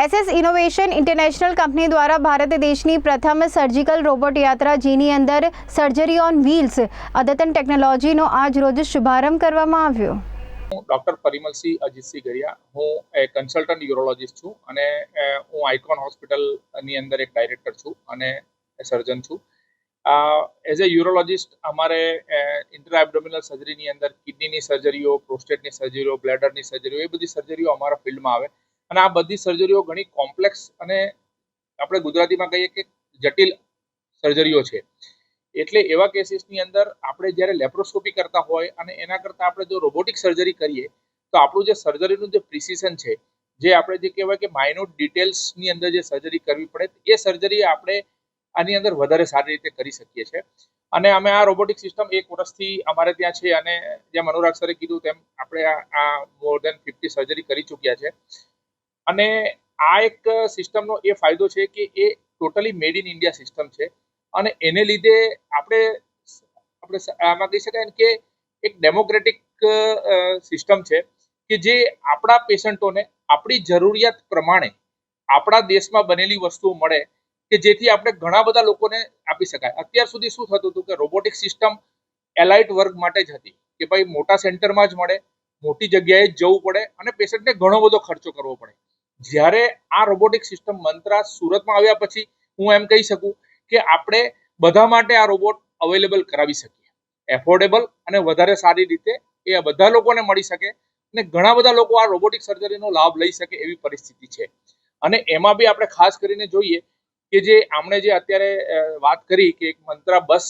SS innovation international company દ્વારા ભારત દેશની પ્રથમ સર્જિકલ રોબોટ યાત્રા જેની અંદર સર્જરી ઓન વ્હીલ્સ, અદ્યતન ટેકનોલોજીનો આજ રોજ શુભારંભ કરવામાં આવ્યો. હું ડૉક્ટર પરિમલસિંહ અજીતસિંહ ગરિયા હું એ કન્સલ્ટન્ટ યુરોલોજિસ્ટ છું અને હું આઇકોન હોસ્પિટલની અંદર એક ડાયરેક્ટર છું અને સર્જન છું. એઝ અ યુરોલોજિસ્ટ અમારે ઇન્ટરએબડોમિનલ સર્જરીની અંદર કિડનીની સર્જરીઓ, પ્રોસ્ટેટની સર્જરીઓ, બ્લેડરની સર્જરીઓ, એ બધી સર્જરીઓ અમારા ફિલ્ડમાં આવે. અને આ બધી સર્જરીઓ ઘણી કોમ્પ્લેક્સ અને આપણે ગુજરાતીમાં કહીએ કે જટિલ સર્જરીઓ છે. એટલે એવા કેસીસની અંદર આપણે જ્યારે લેપ્રોસ્કોપી કરતા હોય અને એના કરતાં આપણે જો રોબોટિક સર્જરી કરીએ, તો આપણું જે સર્જરીનું જે પ્રિસિશન છે, જે આપણે જે કહેવાય કે માઇન્યુટ ડિટેલ્સની અંદર જે સર્જરી કરવી પડે, એ સર્જરી આપણે આની અંદર વધારે સારી રીતે કરી શકીએ છીએ. અને અમે આ રોબોટિક સિસ્ટમ એક વર્ષથી અમારે ત્યાં છે અને જેમ અનુરાગ સરે કીધું તેમ આપણે આ મોર દેન ફિફ્ટી સર્જરી કરી ચૂક્યા છે. અને આ એક સિસ્ટમનો એ ફાયદો છે કે એ totally made in India system છે. અને એને લીધે આપણે આપણે આમાં કહી શકાય કે એક ડેમોક્રેટિક સિસ્ટમ છે કે જે આપણા પેશન્ટોને આપણી જરૂરિયાત પ્રમાણે આપણા દેશમાં બનેલી વસ્તુઓ મળે કે જેથી આપણે ઘણા બધા લોકોને આપી શકાય. અત્યાર સુધી શું થતું હતું કે રોબોટિક સિસ્ટમ એલાઇટ વર્ગ માટે જ હતી કે ભાઈ મોટા સેન્ટરમાં જ મળે, મોટી જગ્યાએ જ જવું પડે અને પેશન્ટને ઘણો બધો ખર્ચો કરવો પડે. જ્યારે આ રોબોટિક સિસ્ટમ મંત્રા સુરતમાં આવ્યા પછી હું એમ કહી શકું કે આપણે બધા માટે આ રોબોટ અવેલેબલ કરાવી શકીએ. એફોર્ડેબલ અને વધારે સારી રીતે એ બધા લોકોને મળી શકે અને ઘણા બધા લોકો આ રોબોટિક સર્જરીનો લાભ લઈ શકે એવી પરિસ્થિતિ છે. અને એમાં બી આપણે ખાસ કરીને જોઈએ કે જે આમણે જે અત્યારે વાત કરી કે એક મંત્રા બસ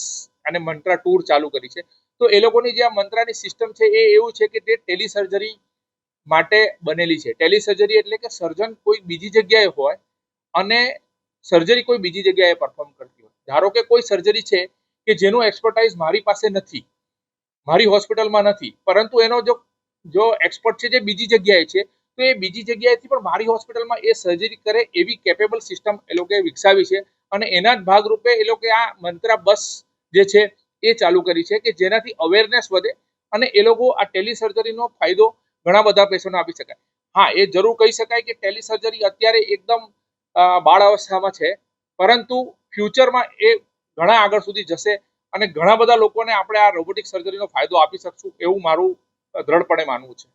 અને મંત્રા ટૂર ચાલુ કરી છે, તો એ લોકોની જે આ મંત્રાની સિસ્ટમ છે એ એવું છે કે તે ટેલી સર્જરી માટે બનેલી છે. ટેલી સર્જરી એટલે કે સર્જન કોઈ બીજી જગ્યાએ હોય અને સર્જરી કોઈ બીજી જગ્યાએ પરફોર્મ કરતી હોય. ધારો કે કોઈ સર્જરી છે કે જેનું એક્સપર્ટાઇઝ મારી પાસે નથી, મારી હોસ્પિટલમાં નથી, પરંતુ એનો જો જો એક્સપર્ટ છે જે બીજી જગ્યાએ છે, તો એ બીજી જગ્યાએથી પણ મારી હોસ્પિટલમાં એ સર્જરી કરે એવી કેપેબલ સિસ્ટમ એ લોકોએ વિકસાવી છે અને એના જ ભાગરૂપે એ લોકોએ આ મંત્રા બસ જે છે એ ચાલુ કરી છે કે જેનાથી અવેરનેસ વધે અને એ લોકો આ ટેલી સર્જરીનો ફાયદો ઘણા બધા પેશન્ટને આપી શકાય હા એ જરૂર કહી શકાય કે ટેલી સર્જરી અત્યારે એકદમ અ, બાળ અવસ્થામાં છે પરંતુ ફ્યુચરમાં એ ઘણા આગળ સુધી જશે અને ઘણા બધા લોકોને આપણે આ રોબોટિક સર્જરીનો ફાયદો આપી શકશું એવું મારું અ, દ્રઢપણે માનવું છે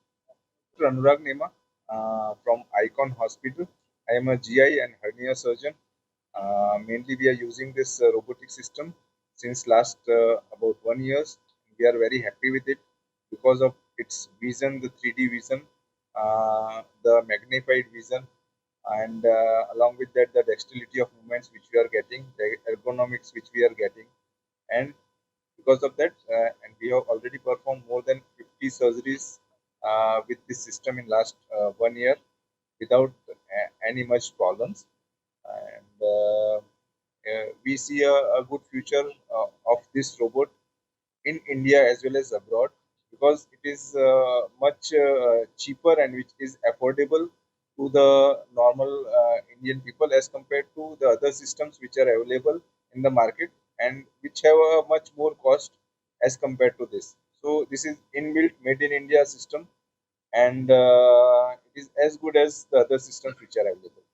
Dr. Anurag Nema uh, from Icon Hospital. I am a GI and hernia surgeon. Uh, mainly, we are using this uh, robotic system since last uh, about one years. We are very its vision, the 3D vision, uh, the magnified vision, and uh, along with that, the dexterity of movements which we are getting, the ergonomics which we are getting, and because of that, uh, and we have already performed more than 50 surgeries with this system in last one year without any much problems. And we see a, a good future of this robot in india as well as abroad because it is uh, much uh, cheaper and which is affordable to the normal uh, indian people as compared to the other systems which are available in the market and which have a much more cost as compared to this. So this is inbuilt made in india system and uh, it is as good as the other systems which are available